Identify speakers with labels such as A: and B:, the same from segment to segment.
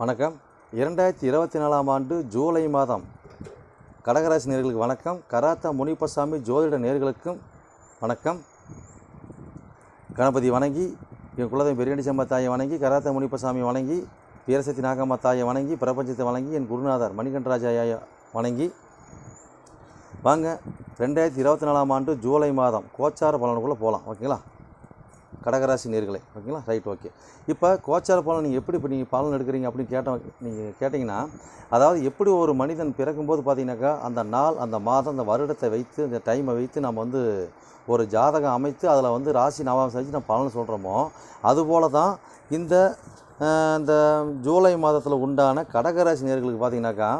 A: வணக்கம். இரண்டாயிரத்தி இருபத்தி நாலாம் ஆண்டு ஜூலை மாதம் கடகராசி நேர்களுக்கு வணக்கம். கராத்தா முனிப்பசாமி ஜோதிட நேர்களுக்கும் வணக்கம். கணபதி வணங்கி என் குலதெய்வம் பெரியடிச்சம்மா தாயை வணங்கி கராத்தா முனிப்பசாமி வணங்கி வீரசக்தி நாகம்மா தாயை வணங்கி பிரபஞ்சத்தை வணங்கி என் குருநாதர் மணிகண்டராஜாயை வணங்கி. வாங்க ரெண்டாயிரத்தி இருபத்தி நாலாம் ஆண்டு ஜூலை மாதம் கோச்சார பலனுக்குள்ளே போகலாம் ஓகேங்களா? கடகராசி நேர்களை ஓகேங்களா? ரைட் ஓகே இப்போ கோச்சார பலன் நீங்கள் எப்படி இப்போ நீங்கள் பலன் எடுக்கிறீங்க அப்படின்னு கேட்டோம் நீங்கள் கேட்டிங்கன்னா அதாவது எப்படி ஒரு மனிதன் பிறக்கும்போது பார்த்தீங்கன்னாக்கா அந்த நாள் அந்த மாதம் அந்த வருடத்தை வைத்து அந்த டைமை வைத்து நம்ம வந்து ஒரு ஜாதகம் அமைத்து அதில் வந்து ராசி நவாம் செஞ்சு நம்ம பலன் சொல்கிறோமோ அதுபோல தான் இந்த இந்த ஜூலை மாதத்தில் உண்டான கடகராசி நேர்களுக்கு பார்த்தீங்கன்னாக்கா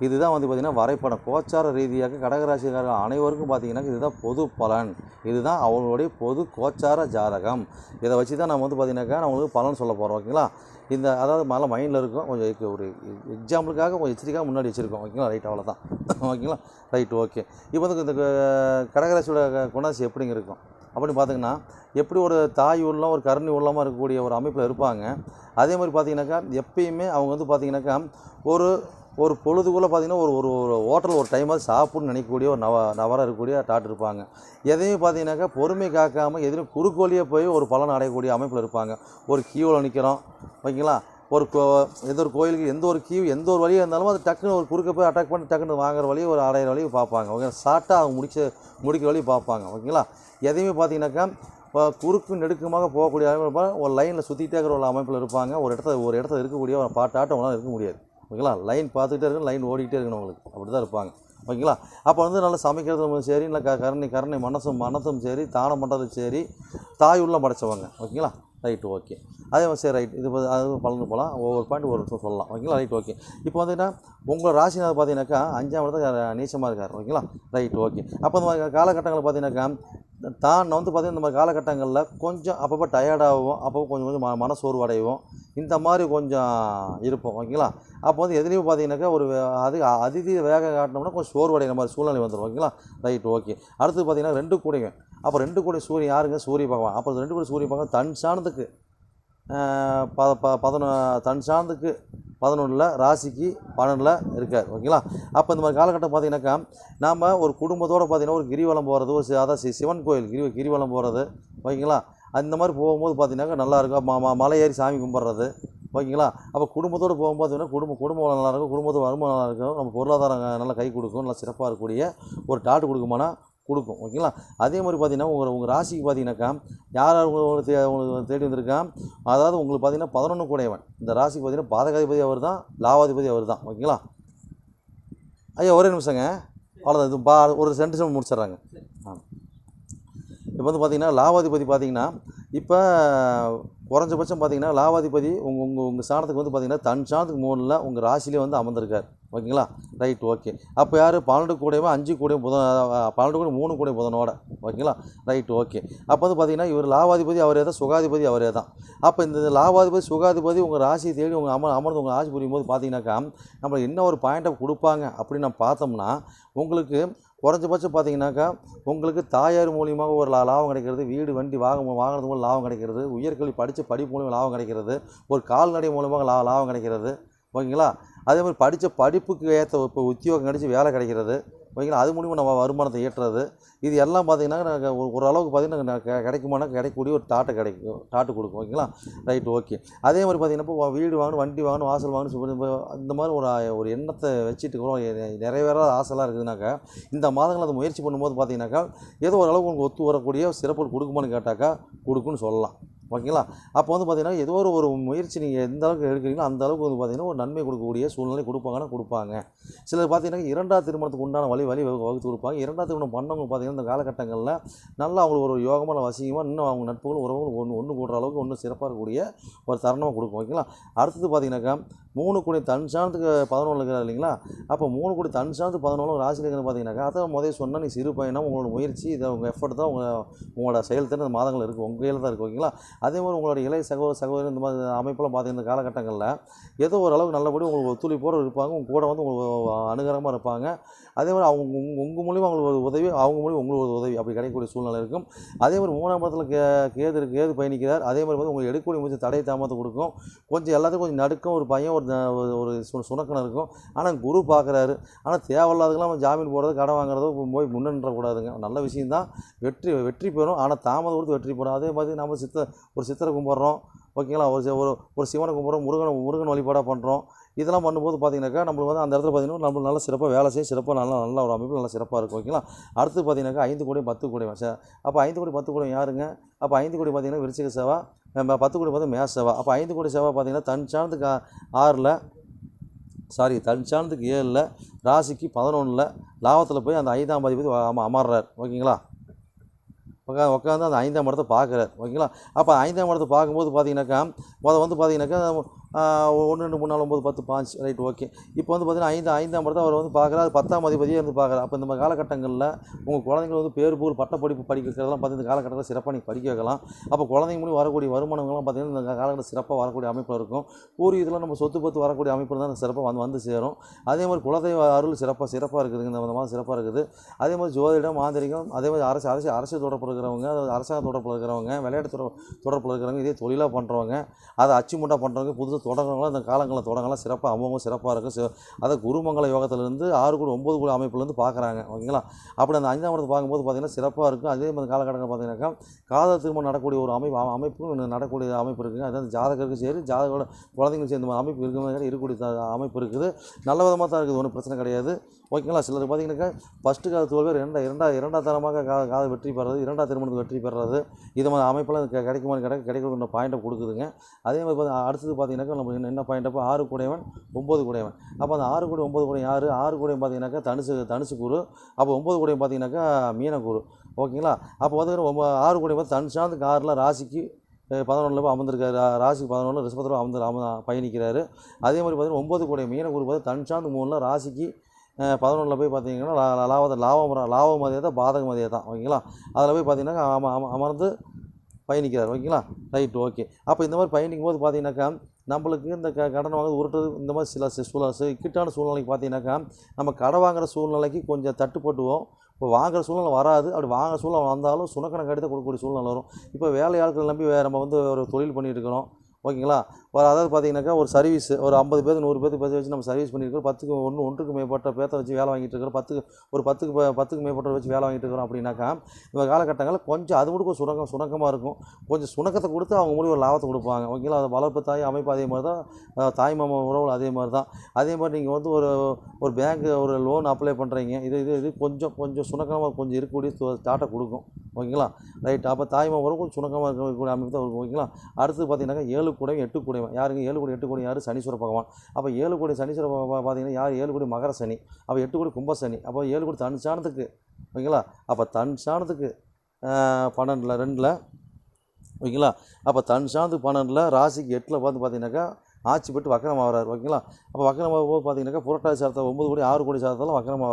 A: இதுதான் வந்து பார்த்திங்கன்னா வரைபடம். கோச்சார ரீதியாக கடகராசிக்காரர்கள் அனைவருக்கும் பார்த்திங்கன்னா இதுதான் பொது பலன். இதுதான் அவங்களுடைய பொது கோச்சார ஜாதகம். இதை வச்சு தான் நம்ம வந்து பார்த்தீங்கன்னாக்கா நான் உங்களுக்கு பலன் சொல்ல போகிறோம் ஓகேங்களா? இந்த அதாவது மேலே மைண்டில் இருக்கும். கொஞ்சம் ஒரு எக்ஸாம்பிளுக்காக கொஞ்சம் எச்சரிக்கையாக முன்னாடி வச்சுருக்கோம். ஓகேங்களா? ரைட் அவ்வளோதான் ஓகேங்களா? ரைட் ஓகே இப்போ வந்து இந்த க- கடகராசியோட க- குணாசி எப்படிங்க இருக்கும்? அப்படின்னு பார்த்தீங்கன்னா எப்படி ஒரு தாய் உள்ளம் ஒரு கருணை உள்ளமாக இருக்கக்கூடிய ஒரு அமைப்பில் இருப்பாங்க. அதே மாதிரி பார்த்தீங்கன்னாக்கா எப்பயுமே அவங்க வந்து பார்த்தீங்கன்னாக்கா ஒரு ஒரு பொழுதுக்குள்ளே பார்த்தீங்கன்னா ஒரு ஒரு ஒரு ஹோட்டல் ஒரு டைமாவது சாப்பிட்ணுன்னு நினைக்கக்கூடிய ஒரு நவ நவரம் இருக்கக்கூடிய டாட் இருப்பாங்க. எதையும் பார்த்தீங்கன்னாக்கா பொறுமை காக்காமல் எதுவும் குறுக்கோலியே போய் ஒரு பலன் அடையக்கூடிய அமைப்பில் இருப்பாங்க. ஒரு கியூவில் நிற்கிறோம் ஓகேங்களா? ஒரு கோ எந்த ஒரு கோயிலுக்கு எந்த ஒரு கியூ எந்த ஒரு வழியாக இருந்தாலும் அது டக்குன்னு ஒரு குறுக்க போய் அட்டாக் பண்ணி டக்குன்னு வாங்குற வழியை ஒரு அடையிற வழியை பார்ப்பாங்க. ஓகே ஷார்ட்டாக அவங்க முடிச்ச முடிக்கிற வழியை பார்ப்பாங்க. ஓகேங்களா? எதையுமே பார்த்தீங்கன்னாக்கா இப்போ குறுக்கு நெடுக்குமாக போகக்கூடிய அமைப்பு ஒரு லைனில் சுற்றிட்டே இருக்கிற ஒரு அமைப்பில் இருப்பாங்க. ஒரு இடத்துல ஒரு இடத்துல இருக்கக்கூடிய ஒரு பாட்டாட்டம் அவங்களால இருக்க முடியாது. ஓகேங்களா? லைன் பார்த்துக்கிட்டே இருக்கணும் லைன் ஓடிக்கிட்டே இருக்கணும் உங்களுக்கு. அப்படி தான் இருப்பாங்க. ஓகேங்களா? அப்போ வந்து நல்லா சமைக்கிறது சரி இல்லை க கருணை கருணை மனசும் மனசும் சரி தானம் பண்ணுறதும் சரி தாய் உள்ள படைச்சவங்க. ஓகேங்களா? ரைட்டு ஓகே அதே மாதிரி சரி ரைட் இது அது பலந்து போகலாம் ஒவ்வொரு பாயிண்ட் ஒரு நிமிஷம் சொல்லலாம். ஓகேங்களா? ரைட் ஓகே இப்போ வந்துன்னா உங்கள் ராசிநாதர் பார்த்தீங்கன்னாக்கா அஞ்சாம் இடத்துல நீச்சமாக இருக்கார். ஓகேங்களா? ரைட் ஓகே அப்போ இந்த மாதிரி காலகட்டங்களில் பார்த்தீங்கன்னாக்கா தான் வந்து பார்த்திங்கன்னா இந்த மாதிரி காலகட்டங்களில் கொஞ்சம் அப்பப்போ டயர்டாகவும் அப்பப்போ கொஞ்சம் கொஞ்சம் ம மனசோர்வு அடைவோம் இந்த மாதிரி கொஞ்சம் இருப்போம் ஓகேங்களா? அப்போ வந்து எதுலேயும் பார்த்தீங்கன்னாக்கா ஒரு அது அதிதி வேகம் காட்டினோம்னா கொஞ்சம் சோர்வடைய மாதிரி சூழ்நிலை வந்துடும் ஓகேங்களா? Right okay. அடுத்து பார்த்தீங்கன்னா ரெண்டு கூடைங்க. அப்போ ரெண்டு கூடை சூரியன் யாருங்க? சூரிய பகவான். அப்போ ரெண்டு கூட சூரிய பகவான் தன் சாணத்துக்கு ப ப பதினொ தன் சாணத்துக்கு பதினொன்றில் ராசிக்கு பன்னெண்டில் இருக்கார். ஓகேங்களா? அப்போ இந்த மாதிரி காலகட்டம் பார்த்தீங்கன்னாக்கா நாம் ஒரு குடும்பத்தோடு பார்த்தீங்கன்னா ஒரு கிரிவலம் போகிறது ஒரு அதாவது அதான் சிவன் கோயில் கிரி கிரிவலம் போகிறது ஓகேங்களா? அந்த மாதிரி போகும்போது பார்த்தீங்கன்னாக்கா நல்லா இருக்கும். ம ம- மலை ஏறி சாமி கும்பிட்றது ஓகேங்களா? அப்போ குடும்பத்தோடு போகும்போது பார்த்தீங்கன்னா குடும்ப குடும்பம் நல்லாயிருக்கும் குடும்பத்தோட வருமானம் நல்லாயிருக்கும் நம்ம பொருளாதாரம் நல்லா கை கொடுக்கும். நல்லா சிறப்பாக இருக்கக்கூடிய ஒரு டாட்டு கொடுக்குமானா கொடுக்கும் ஓகேங்களா? அதே மாதிரி பார்த்தீங்கன்னா உங்கள் உங்கள் ராசிக்கு பார்த்தீங்கன்னாக்கா யார் யார் உங்களுக்கு தே உங்களுக்கு தேடி வந்திருக்கான் அதாவது உங்களுக்கு பார்த்தீங்கன்னா பதினொன்று கூடையவன். இந்த ராசிக்கு பார்த்தீங்கன்னா பாதகாதிபதி அவர் தான் லாவாதிபதி அவர் தான் ஓகேங்களா? ஐயா ஒரே நிமிஷங்க. அவ்வளோதான் இது பா ஒரு சென்டென்ஸ் முடிச்சிடுறாங்க. ஆ. இப்போ வந்து பார்த்திங்கன்னா லாவாதிபதி பார்த்திங்கன்னா இப்போ குறைஞ்சபட்சம் பார்த்தீங்கன்னா லாவாதிபதி உங்கள் உங்கள் உங்கள் சாணத்துக்கு வந்து பார்த்திங்கன்னா தன் சாணத்துக்கு மூணில் உங்கள் ராசிலே வந்து அமர்ந்திருக்கார். ஓகேங்களா? Right okay. அப்போ யார்? பன்னெண்டு கூடையுமே அஞ்சு கூடையும் புதன் பன்னெண்டு கூட மூணு கூடையும் புதனோட. ஓகேங்களா? Right okay. அப்போ வந்து பார்த்தீங்கன்னா இவர் லாவாதிபதி அவரே தான் சுகாதிபதி அவரே தான். அப்போ இந்த லாவாதிபதி சுகாதிபதி உங்கள் ராசியை தேடி உங்கள் அமர் அமர்ந்து உங்கள் ராசி புரியும் போது பார்த்தீங்கன்னாக்கா நம்மளுக்கு என்ன ஒரு பாயிண்ட்டை கொடுப்பாங்க அப்படின்னு நம்ம பார்த்தோம்னா உங்களுக்கு குறைஞ்சபட்சம் பார்த்தீங்கன்னாக்கா உங்களுக்கு தாயார் மூலியமாக ஒரு லா- லாபம் கிடைக்கிறது வீடு வண்டி வாங்க வாங்குறது மூலம் லாபம் கிடைக்கிறது உயர்கல்வி படித்த படிப்பு மூலியமாக லாபம் கிடைக்கிறது ஒரு கால்நடை மூலமாக லா லாபம் கிடைக்கிறது. ஓகேங்களா? அதே மாதிரி படித்த படிப்புக்கு ஏற்ற இப்போ உத்தியோகம் கிடைச்சி வேலை கிடைக்கிறது. ஓகேங்களா அது மூலிமா நம்ம வருமானத்தை ஈட்டுறது. இது எல்லாம் பார்த்திங்கன்னா நாங்கள் ஒரு ஓரளவுக்கு பார்த்திங்கன்னா கிடைக்குமானா கிடைக்கக்கூடிய ஒரு டாட்டை கிடைக்கும். டாட்டு கொடுக்கும். ஓகேங்களா? Right okay. அதே மாதிரி பார்த்தீங்கன்னா இப்போ வீடு வாங்கணும் வண்டி வாங்கணும் வாசல் வாங்கணும் சொல்லி இந்த மாதிரி ஒரு ஒரு எண்ணத்தை வச்சுட்டு கூட எ- நிறைவேறாத ஆசைலாம் இருக்குதுனாக்கா இந்த மாதங்கள் அதை முயற்சி பண்ணும்போது பார்த்திங்கனாக்கா ஏதோ ஓரளவுக்கு உங்களுக்கு ஒத்து வரக்கூடிய சிறப்பு கொடுக்குமான்னு கேட்டாக்கா கொடுக்குன்னு சொல்லலாம். ஓகேங்களா? அப்போ வந்து பார்த்தீங்கன்னா ஏதோ ஒரு ஒரு முயற்சி நீங்கள் எந்த அளவுக்கு எடுக்கிறீங்களோ அந்த அளவுக்கு வந்து பார்த்தீங்கன்னா ஒரு நன்மை கொடுக்கக்கூடிய சூழ்நிலை கொடுப்பாங்கன்னா கொடுப்பாங்க. சிலர் பார்த்திங்கன்னா இரண்டாவது திருமணத்துக்கு உண்டான வழி வழி வகுத்து கொடுப்பாங்க. இரண்டாவது திருமணம் பண்ணவங்க பார்த்தீங்கன்னா இந்த காலகட்டங்களில் நல்லா அவங்களுக்கு ஒரு யோகமான வசியமாக இன்னும் அவங்க நட்புகள் உறவுகள் ஒன்று ஒன்று கூடுற அளவுக்கு ஒன்றும் சிறப்பாக இருக்கக்கூடிய ஒரு தருணமாக கொடுக்கும். ஓகேங்களா? அடுத்தது பார்த்தீங்கன்னாக்கா மூணு கோடி தன் சாணத்துக்கு பதினொன்று இருக்கிறார் இல்லைங்களா? அப்போ மூணு கோடி தன் சாணத்துக்கு பதினொன்று ராசி இருக்கிறது பார்த்தீங்கன்னாக்கா அதை முதல்ல சொன்னால் நீ சிறு பயணம் உங்களோட முயற்சி இதை உங்கள் எஃபர்ட் தான் உங்கள் உங்களோட செயல்திறன் மாதங்கள் இருக்குது உங்கள் கையில் தான் இருக்குது ஓகேங்களா? அதே மாதிரி உங்களுடைய இளைய சகோதர சகோதரி இந்த மாதிரி அமைப்பெல்லாம் பார்த்தீங்கன்னா இந்த காலகட்டங்களில் ஏதோ ஓரளவுக்கு நல்லபடி உங்களுக்கு ஒத்துழைப்போடு இருப்பாங்க. உங்கள் கூட வந்து உங்களுக்கு அனுகரமாக இருப்பாங்க. அதே மாதிரி அவங்க உங்கள் உங்கள் மூலியமாக அவங்களுக்கு ஒரு உதவி அவங்க மூலியம் உங்களுக்கு ஒரு உதவி அப்படி கிடைக்கக்கூடிய சூழ்நிலை இருக்கும். அதே மாதிரி மூணாம் இடத்துல கே கேது கேது பயணிக்கிறார். அதே மாதிரி வந்து உங்களுக்கு எடுக்கக்கூடிய முயற்சி தடை தாமதத்தை கொடுக்கும். கொஞ்சம் எல்லாத்துக்கும் கொஞ்சம் நடுக்கம் ஒரு பையன் ஒரு ஒரு- சுணக்கணம் இருக்கும். ஆனால் குரு பார்க்குறாரு. ஆனால் தேவையில்லாததுக்கெல்லாம் நம்ம ஜாமீன் போடுறது கடன் வாங்குறதோ போய் முன்னேற்றக்கூடாதுங்க நல்ல விஷயம்தான். வெற்றி வெற்றி பெறும். ஆனால் தாமதம் கொடுத்து வெற்றி பெறும். அதே மாதிரி நம்ம சித்த ஒரு சித்தரை கும்பிட்றோம் ஓகேங்களா? ஒரு ஒரு ஒரு சிவனை கும்பிட்றோம் முருகனை முருகன் வழிபாடாக பண்ணுறோம் இதெல்லாம் பண்ணும்போது பார்த்தீங்கன்னாக்கா நம்மளுக்கு வந்து அந்த இடத்துல பார்த்தீங்கன்னா நம்ம நல்லா சிறப்பாக வேலை செய்ய சிறப்பாக நல்லா நல்ல ஒரு அமைப்பு நல்லா சிறப்பாக இருக்கும் ஓகேங்களா? அடுத்து பார்த்தீங்கன்னாக்கா ஐந்து கோடி பத்து கோடி சார் அப்போ ஐந்து கோடி பத்து கோடி யாருங்க? அப்போ ஐந்து கோடி பார்த்தீங்கன்னா விருச்சிக சேவா பத்து கோடி பார்த்து மேஷ் சேவா. அப்போ ஐந்து கோடி சேவா பார்த்தீங்கன்னா தன் சார்ந்துக்கு ஆறில் சாரி தன் சார்ந்துக்கு ஏழில் ராசிக்கு பதினொன்றில் லாபத்தில் போய் அந்த ஐந்தாம் அதிபதி அமர்றார் ஓகேங்களா? உட்கா உட்காந்து அந்த ஐந்தாம் இடத்தை பார்க்குறார். ஓகேங்களா? அப்போ ஐந்தாம் இடத்தை பார்க்கும்போது பார்த்தீங்கன்னாக்கா முதல் வந்து பார்த்தீங்கன்னாக்கா ஒன்று ரெண்டு மூணு நாலு ஒம்பது பத்து பாஞ்சு. ரைட் ஓகே இப்போ வந்து பார்த்தீங்கன்னா ஐந்து ஐந்தாம் படத்தை அவர் வந்து பார்க்குறாரு. பத்தாம் அதிபதியே இருந்து பார்க்குறாரு. அப்போ இந்த மாதிரி காலகட்டங்களில் உங்கள் குழந்தைங்க வந்து பேர் புகழ் பட்ட படிப்பு படிக்க வைக்கிறதெல்லாம் பார்த்து இந்த காலகட்டத்தில் சிறப்பாக நீங்கள் படிக்க வைக்கலாம். அப்போ குழந்தைங்க மூலியம் வரக்கூடிய வருமானங்கள்லாம் பார்த்தீங்கன்னா இந்த காலகட்டத்தில் சிறப்பாக வரக்கூடிய அமைப்பில் இருக்கும். பூர்வீகத்தில் நம்ம சொத்து பத்து வரக்கூடிய அமைப்பில் தான் சிறப்பாக வந்து வந்து சேரும். அதே மாதிரி குலதெய்வ அருள் சிறப்பாக சிறப்பாக இருக்குதுங்க. இந்த மாதிரி சிறப்பாக இருக்குது. அதே மாதிரி ஜோதிடம் மாந்திரிகம் அதே மாதிரி அரசு அரசு அரசு தொடர்பில் இருக்கிறவங்க அதாவது அரசாங்க தொடர்பில் இருக்கிறவங்க விளையாட்டு தொடர் தொடர்பில் இருக்கிறவங்க இதே தொழிலாக பண்ணுறவங்க அதை அச்சுமுட்டாக பண்ணுறவங்க புதுசாக தொடங்கலாம் இந்த காலங்களில் தொடங்கலாம். சிறப்பாக அவங்கவுங்க சிறப்பாக இருக்கும் சி- அதை குருமங்கல யோகத்திலேருந்து ஆறு கூட ஒம்பது கூட அமைப்புலேருந்து பார்க்குறாங்க ஓகேங்களா? அப்படி அந்த அஞ்சாம் இடத்தை பார்க்கும்போது பார்த்திங்கன்னா சிறப்பாக இருக்கும் அதே மாதிரி காலகட்டங்கள் பார்த்தீங்கன்னாக்கா காதல் திருமணம் நடக்கக்கூடிய ஒரு அமைப்பு அமைப்பும் நடக்கக்கூடிய அமைப்பு இருக்குங்க. அதாவது ஜாதகருக்கு சரி ஜாதகோட குழந்தைங்களுக்கு சேர்ந்த அமைப்பு இருக்கிற இருக்கக்கூடிய அமைப்பு இருக்குது. நல்ல விதமாக தான் இருக்குது ஒன்றும் பிரச்சனை கிடையாது. ஓகேங்களா? சிலர் பார்த்தீங்கன்னாக்கா ஃபஸ்ட்டு கால தோல்வி ரெண்டா இரண்டா இரண்டாம் தரமாக கா காதல் வெற்றி பெறது இரண்டாம் திருமணத்துக்கு வெற்றி பெறது இது மாதிரி அமைப்பெல்லாம் கெ- கிடைக்குமா கிடைக்க கிடைக்கிற பாயிண்ட்டை கொடுக்குதுங்க. அதே மாதிரி பார்த்தி அடுத்தது பார்த்தீங்கன்னாக்கா நம்ம என்ன- என்ன பாயிண்ட் அப்போ ஆறு கூடையவன் ஒம்பது கூடையவன். அப்போ அந்த ஆறு கூடை ஒம்பது கூடை யார்? ஆறு கூடையும் பார்த்தீங்கன்னாக்கா தனுசு தனுசு குரு. அப்போ ஒம்பது கூடையும் பார்த்தீங்கன்னாக்கா மீனக்குரு. ஓகேங்களா? அப்போ வந்து ஒம்ப ஆறு கூடையும் பார்த்து தன் காரில் ராசிக்கு பதினொன்றில் அமர்ந்திருக்காரு. ரா- ராசிக்கு பதினொன்று ரிஷபத்தில் அமர்ந்து அம பயணிக்கிறாரு. அதே மாதிரி பார்த்தீங்கன்னா ஒம்பது கூடை மீனக்குரு பார்த்து தன் சார்ந்து மூணில் ராசிக்கு பதினொன்றில் போய் பார்த்தீங்கன்னா லா- லாபத்தை லாபம் லாபம் மதியம் தான் பாதக மதியம் தான் ஓகேங்களா? அதில் போய் பார்த்தீங்கன்னா அம அமர்ந்து பயணிக்கிறார் ஓகேங்களா? ரைட் ஓகே அப்போ இந்த மாதிரி பயணிக்கும் போது பார்த்தீங்கன்னாக்கா நம்மளுக்கு இந்த க கடன் வாங்குறது உருட்டுறது இந்த மாதிரி சில சூழ்நிலை கிட்டான இக்கட்டான சூழ்நிலைக்கு பார்த்தீங்கன்னாக்கா நம்ம கடை வாங்குகிற சூழ்நிலைக்கு கொஞ்சம் தட்டுப்பட்டுவோம் இப்போ வாங்குற சூழ்நிலை வராது. அப்படி வாங்குற சூழ்நிலை வந்தாலும் சுணக்கணக்கு எடுத்து கொடுக்கக்கூடிய சூழ்நிலை வரும். இப்போ வேலையாட்கள் நம்பி நம்ம வந்து ஒரு தொழில் பண்ணிட்டு இருக்கிறோம். ஓகேங்களா? ஒரு அதாவது பார்த்தீங்கன்னாக்கா ஒரு சர்வீஸ் ஒரு ஐம்பது பேர் நூறு பேருக்கு பேச வச்சு நம்ம சர்வீஸ் பண்ணியிருக்கோம் பத்துக்கு ஒன்று ஒன்றுக்கு மேற்பட்ட பேர்த்த வச்சு வேலை வாங்கிட்டு இருக்கிறோம். பத்துக்கு ஒரு பத்துக்கு ப- பத்துக்கு மேற்பட்ட வச்சு வேலை வாங்கிட்டு இருக்கிறோம் அப்படின்னாக்கா இந்த காலகட்டங்களில் கொஞ்சம் அது கூட சுணக்கம் சுணக்கமாக இருக்கும். கொஞ்சம் சுணக்கத்தை கொடுத்து அவங்க மூலியம் ஒரு லாபத்தை கொடுப்பாங்க. ஓகேங்களா? அது வளர்ப்பு தாய் அமைப்பு அதே மாதிரி தான் தாய் மாமா உறவு அதே மாதிரி தான். அதே மாதிரி நீங்கள் வந்து ஒரு ஒரு பேங்க்கு ஒரு லோன் அப்ளை பண்ணுறீங்க இது இது இது கொஞ்சம் கொஞ்சம் சுணக்கமாக கொஞ்சம் இருக்கக்கூடிய ஸ்டார்ட்டை கொடுக்கும். ஓகேங்களா? ரைட். அப்போ தாய் மாமா சுணக்கமாக இருக்கக்கூடிய அமைப்பு தான் இருக்கும். ஓகேங்களா? அடுத்து பார்த்தீங்கன்னாக்கா ஏழு கூடையும் எட்டு கூடையும். யாருங்க ஏழு கூடி எட்டு கோடி யார்? சனீஸ்வர பகவான். அப்போ ஏழு கோடி சனீஸ்வர பகவான் பார்த்தீங்கன்னா யார்? ஏழு கூடி மகர சனி. அப்போ எட்டு கூடி கும்ப சனி. அப்போ ஏழு கூடி தன் சாணத்துக்கு ஓகேங்களா? அப்போ தன் சாணத்துக்கு பன்னெண்டில் ரெண்டில் ஓகேங்களா? அப்போ தன் சாந்து பன்னெண்டில் ராசிக்கு எட்டில் பார்த்து பார்த்தீங்கன்னாக்கா ஆட்சி பெற்று வக்கரம் ஓகேங்களா? அப்போ வக்கரம் போது பார்த்தீங்கன்னாக்கா புரட்டாசி சாரத்தை ஒம்பது கோடி ஆறு கோடி சாரத்தில் வக்கரம்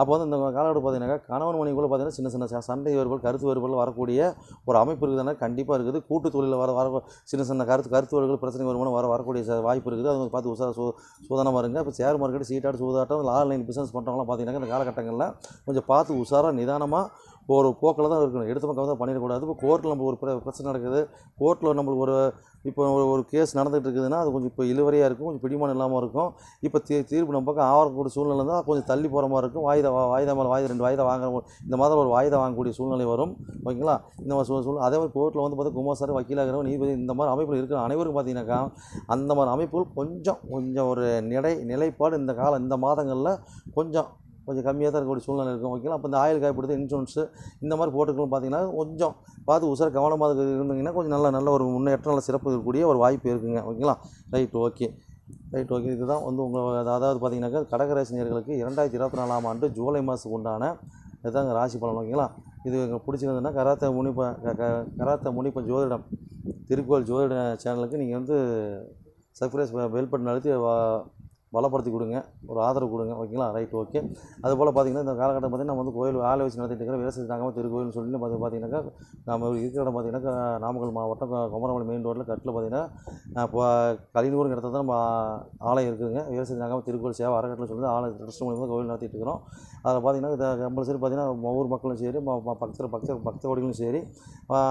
A: அப்போ வந்து இந்த காலகட்டம் பார்த்தீங்கன்னாக்கா கணவன் மனைவிக்குள்ள பார்த்தீங்கன்னா சின்ன சின்ன சண்டை வேறுபாடு கருத்து வேறுபாடு வரக்கூடிய ஒரு அமைப்பு இருக்குதுன்னா கண்டிப்பாக இருக்குது. கூட்டு தொழிலில் வர வர சின்ன சின்ன கருத்து கருத்து வேறுபாடு பிரச்சனை வருமானம் வர வரக்கூடிய வாய்ப்பு இருக்குது. அது பார்த்து உசா சூ சூதானமாக இருங்க. இப்போ ஷேர் மார்க்கெட் சீட்டாடு சூதாட்டம் ஆன்லைன் பிஸ்னஸ் பண்ணுறவங்களாம் பார்த்தீங்கன்னா இந்த காலகட்டங்களில் கொஞ்சம் பார்த்து உஷாராக நிதானமாக ஒரு போக்கில் தான் இருக்கணும். எடுத்த பக்கம் தான் பண்ணிடக்கூடாது. இப்போ கோர்ட்டில் நம்ம ஒரு பிர- பிரச்சனை நடக்குது. கோர்ட்டில் நம்மளுக்கு ஒரு இப்போ ஒரு ஒரு கேஸ் நடந்துகிட்டு இருக்குதுன்னா அது கொஞ்சம் இப்போ இழுவறையாக இருக்கும் கொஞ்சம் பிடிமானம் இல்லாமல் இருக்கும். இப்போ தீ தீர்ப்பு நம்ம பக்கம் ஆவரக்கூடிய சூழ்நிலை தான் கொஞ்சம் தள்ளி போகிற மாதிரி இருக்கும். வாய்தா வா- மேலே வாயுதா ரெண்டு வாயுதா வாங்குற இந்த மாதிரி ஒரு வாயுதா வாங்கக்கூடிய சூழ்நிலை வரும். ஓகேங்களா? இந்த மாதிரி சூழ் சூழ்நிலை அதே மாதிரி கோர்ட்டில் வந்து பார்த்தா குமார் வக்கீலாகிறவங்க நீதிபதி இந்த மாதிரி அமைப்பில் இருக்கிற அனைவருக்கும் பார்த்தீங்கன்னாக்கா அந்த மாதிரி அமைப்புகள் கொஞ்சம் கொஞ்சம் ஒரு நிலை நிலைப்பாடு இந்த காலம் இந்த மாதங்களில் கொஞ்சம் கொஞ்சம் கம்மியாக தான் இருக்கக்கூடிய சூழ்நிலை இருக்கும் ஓகேங்களா அப்போ இந்த ஆயில் காய்ப்படுது இன்சூரன்ஸு இந்த மாதிரி போட்டுக்கலாம் பார்த்தீங்கன்னா கொஞ்சம் பார்த்து உசார கவனமாக இருந்தீங்கன்னா கொஞ்சம் நல்ல நல்ல ஒரு முன்னேற்றம் நல்ல சிறப்பு இருக்கக்கூடிய ஒரு வாய்ப்பு இருக்குங்க ஓகேங்களா ரைட் ஓகே ரைட் ஓகே இதுதான் வந்து உங்கள் அதாவது பார்த்தீங்கன்னாக்கா கடகராசினியர்களுக்கு இரண்டாயிரத்தி இருபத்தி நாலாம் ஆண்டு ஜூலை மாதத்துக்கு உண்டான இதுதாங்க ராசி பலன் ஓகேங்களா இது உங்களுக்கு பிடிச்சிருந்ததுன்னா கராத்த முனிப்ப க- கராத்த முனிப்ப ஜோதிடம் திருக்கோள் ஜோதிட சேனலுக்கு நீங்கள் வந்து சர்ப்ரைஸ் பெல் பட்டன் அழுத்தி வா- பலப்படுத்தி கொடுங்க. ஒரு ஆதரவு கொடுங்க. ஓகேங்களா? Right okay. அதுபோல் பார்த்தீங்கன்னா இந்த காலகட்டம் பார்த்தீங்கன்னா நம்ம வந்து கோயில் ஆலை வச்சு நடத்திட்டு இருக்கிற விவசாய நாங்கள் திருக்கோயில்னு சொல்லி பார்த்து பார்த்தீங்கன்னாக்கா நம்ம இருக்கிற இடம் பார்த்திங்கன்னாக்கா நாமக்கல் மாவட்டம் குமரமலை மெயின் ரோட்டில் கட்டில் பார்த்தீங்கன்னா இப்போ கலினூர் இடத்துல தான் நம்ம ஆலயம் இருக்குதுங்க. விவசாய நாங்கள் திருக்கோயில் சேவை அறக்கட்டில் சொல்லி ஆலய ட்ரஸ்ட் மூலியமாக கோயில் நடத்திட்டு இருக்கிறோம். அதில் பார்த்தீங்கன்னா கம்பல்சரி பார்த்தீங்கன்னா ஊர் மக்களும் சரி பக்தர் பக்தர் பக்தோடிகளும் சரி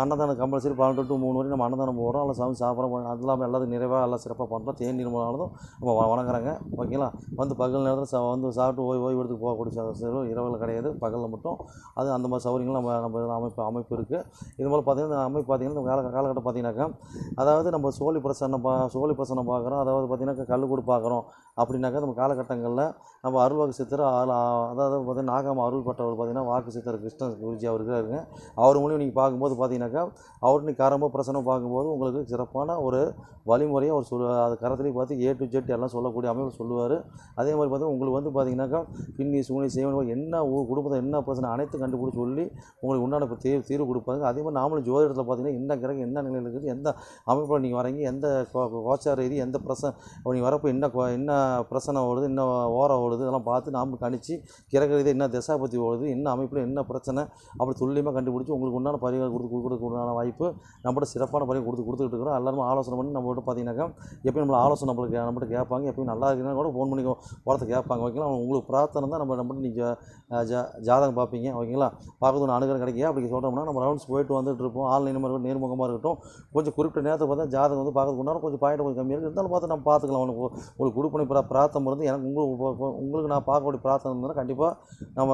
A: அன்னதானம் கம்பல்சரி பன்னெண்டு டு மூணு வரைக்கும் நம்ம அன்னதானம் போகிறோம் அல்ல சாமி சாப்பிட்றோம் அது இல்லாமல் எல்லாத்துக்கும் நிறைவாக எல்லாம் சிறப்பாக பண்ணுறோம் தேன் நிர்மலானதும் நம்ம வணங்குறாங்க. ஓகேங்களா? வந்து பகல் நேரத்தில் ச வந்து சாப்பிட்டு ஓய்வு ஓய்வெடுத்து போகக்கூடிய ச- செலவு இரவில் கிடையாது. பகலில் மட்டும். அது அந்த மாதிரி சௌகரியங்கள் நம்ம நம்ம இதில் அமைப்பு அமைப்பு இருக்குது இது போல் பார்த்திங்கன்னா அமைப்பு பார்த்திங்கன்னா கால காலகட்டம் பார்த்திங்கனாக்கா அதாவது நம்ம சோழி பிரசன்னம் பா சோழி பிரசன்னம் பார்க்குறோம் அதாவது பார்த்திங்கனாக்கா கல்லுக்கூடு பார்க்குறோம் அப்படின்னாக்கா நம்ம காலகட்டங்களில் நம்ம அருள்வாக்கு சித்தர் ஆள் அதாவது பார்த்தீங்கன்னா நாகாம அருள் பட்டவர் பார்த்தீங்கன்னா வாக்கு சித்தர் கிருஷ்ண குருஜி அவர் இருக்காருங்க. அவர் மூலியம் நீங்கள் பார்க்கும்போது பார்த்தீங்கன்னாக்கா அவர் நீ கரம்ப பிரசனம் பார்க்கும்போது உங்களுக்கு சிறப்பான ஒரு வழிமுறையை அவர் சொல் அது கரத்துலேயே பார்த்து ஏ டு ஜெட் எல்லாம் சொல்லக்கூடிய அமைப்பு சொல்லுவார். அதே மாதிரி பார்த்தீங்கன்னா உங்களுக்கு வந்து பார்த்தீங்கன்னாக்கா பின்னி சூனி செய்வன் என்ன ஊ குடும்பத்தை என்ன பிரச்சனை அனைத்து கண்டுபிடிச்சி சொல்லி உங்களுக்கு உண்டான தீர்வு தீர்வு கொடுப்பாங்க. அதே மாதிரி நாமளும் ஜோதிடத்தில் பார்த்தீங்கன்னா என்ன கிரகம் என்ன நிலையில் இருக்குது எந்த அமைப்பில் நீங்கள் வரீங்க எந்த கோ- கோ- கோச்சார ரீதி எந்த பிரசனை நீங்கள் வரப்போ என்ன என்ன பிரச்சனை ஓடுது என்ன ஓரம் ஓடுது இதெல்லாம் பார்த்து நாம் கணிச்சு கிரக ரீதி என்ன திசாபத்தி ஓடுது என்ன அமைப்பில் என்ன பிரச்சனை அப்படி துல்லியமாக கண்டுபிடிச்சி உங்களுக்கு உண்டான பரிகாரம் கொடுத்து கொடுக்கறதுக்கு உண்டான வாய்ப்பு நம்மகிட்ட சிறப்பான பரிகாரம் கொடுத்து கொடுத்துட்டு இருக்கிறோம். எல்லாருமே ஆலோசனை பண்ணி நம்மகிட்ட பார்த்தீங்கன்னாக்கா எப்பயும் நம்ம ஆலோசனை நம்மளுக்கு நம்மகிட்ட கேட்பாங்க. எப்பயும் நல்லா இருக்குன்னா கூட ஃபோன் பண்ணி போகிறத கேட்பாங்க. ஓகேங்களா? உங்களுக்கு பிரார்த்தனை தான் நம்ம நம்மகிட்ட நீங்கள் ஜா ஜாதகம் பார்ப்பீங்க. ஓகேங்களா? பார்க்கறது ஒன்று அணுகிற கிடைக்கும் அப்படி சொல்கிறோம்னா நம்ம ரவுண்ட்ஸ் போயிட்டு வந்துட்டு இருப்போம். ஆன்லைன் மாதிரி இருக்கட்டும் நேர்முகமாக இருக்கட்டும். கொஞ்சம் குறிப்பிட்ட நேரத்தை பார்த்தா ஜாதகம் வந்து பார்க்கறதுக்கு உண்டான கொஞ்சம் பாயிண்ட் கொஞ்சம் கம்மியாக இருக்குது இருந்தாலும் பார்த்து நம்ம பார்த்துக்கலாம். உனக்கு உங்களுக்கு கொடுப்பனை பிரா பிரார்த்தம் இருந்து எனக்கு உங்களுக்கு உங்களுக்கு நான் பார்க்கக்கூடிய பிரார்த்தனை இருந்தால் கண்டிப்பாக நம்ம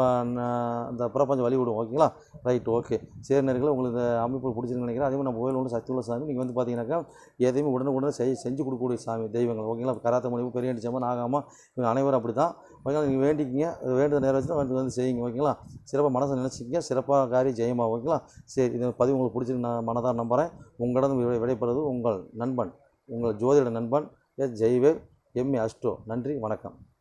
A: இந்த பிரபஞ்சம் வழி விடுவோம் ஓகேங்களா? ரைட் ஓகே சரி நேரத்தில் உங்களுக்கு இந்த அமைப்பு பிடிச்சிருக்குன்னு நினைக்கிறேன். அதே மாதிரி நம்ம கோயில் ஒன்று சக்தி உள்ள சாமி நீங்கள் வந்து பார்த்தீங்கன்னாக்கா எதையுமே உடனுக்குடனே செய் செஞ்சு கொடுக்கக்கூடிய சாமி தெய்வங்கள் ஓகேங்களா? கராத்த முடிவு பெரிய அடிச்சம்மா ஆகாமல் இவங்க அனைவரும் அப்படி தான் ஓகேங்களா? நீங்கள் வேண்டிக்கிங்க வேண்டிய நேரம் வச்சு வந்து வந்து செய்யுங்க ஓகேங்களா? சிறப்பாக மனசை நினச்சிக்கிங்க சிறப்பாக காரியம் ஜெயமா ஓகேங்களா? சரி இந்த பதிவு உங்களுக்கு பிடிச்சிருக்கு நான் மனதாக நம்புகிறேன் உங்களிடம் விடை விடைபெறுவது உங்கள் நண்பன் உங்கள் ஜோதிட நண்பன் எஸ். ஜெய்வேல். MA astro. நன்றி வணக்கம்.